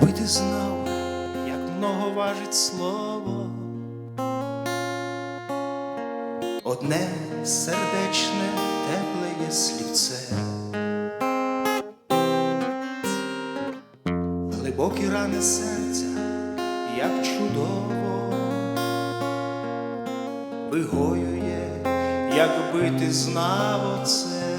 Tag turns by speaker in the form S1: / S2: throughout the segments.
S1: Якби ти знав, як много важить слово, одне сердечне, тепле є слівце, глибокі рани серця, як чудово, вигоює, якби ти знав оце.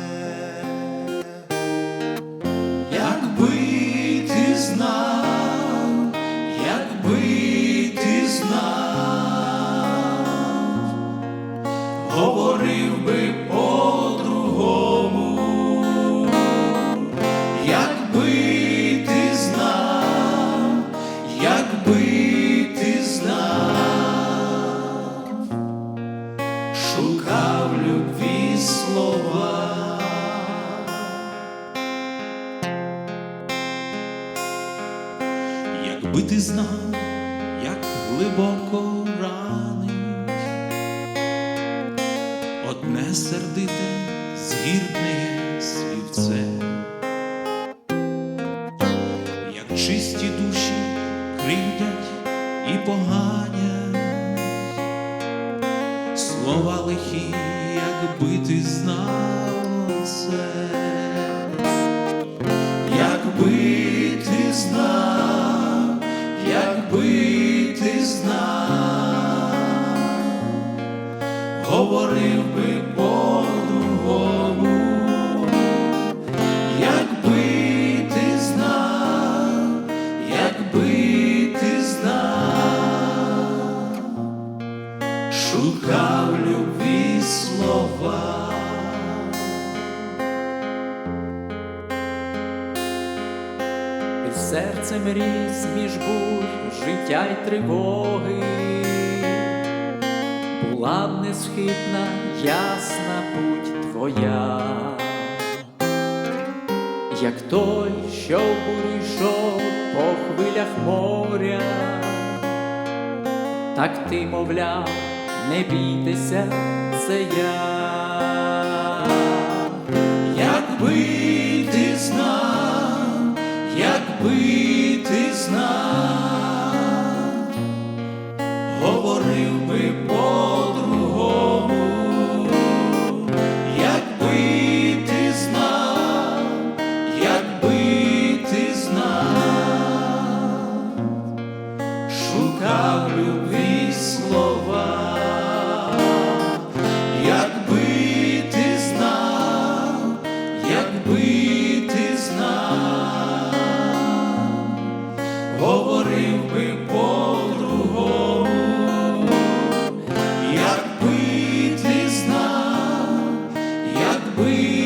S1: Говорив би по-другому, якби ти знав, якби ти знав, шукав любві слова.
S2: Якби ти знав, як глибоко одне сердите згірне слівце, як чисті душі кривдять і поганять, слова лихі, як бити знав
S3: Під серцем ріс між бурь життя й тривоги, була б несхитна, ясна путь твоя, як той, що в бурю йшов по хвилях моря, так ти, мовляв, не бійтеся, це я.
S1: Якби ти би по-другому, якби ти знав, якби ти знав, шукав любві якби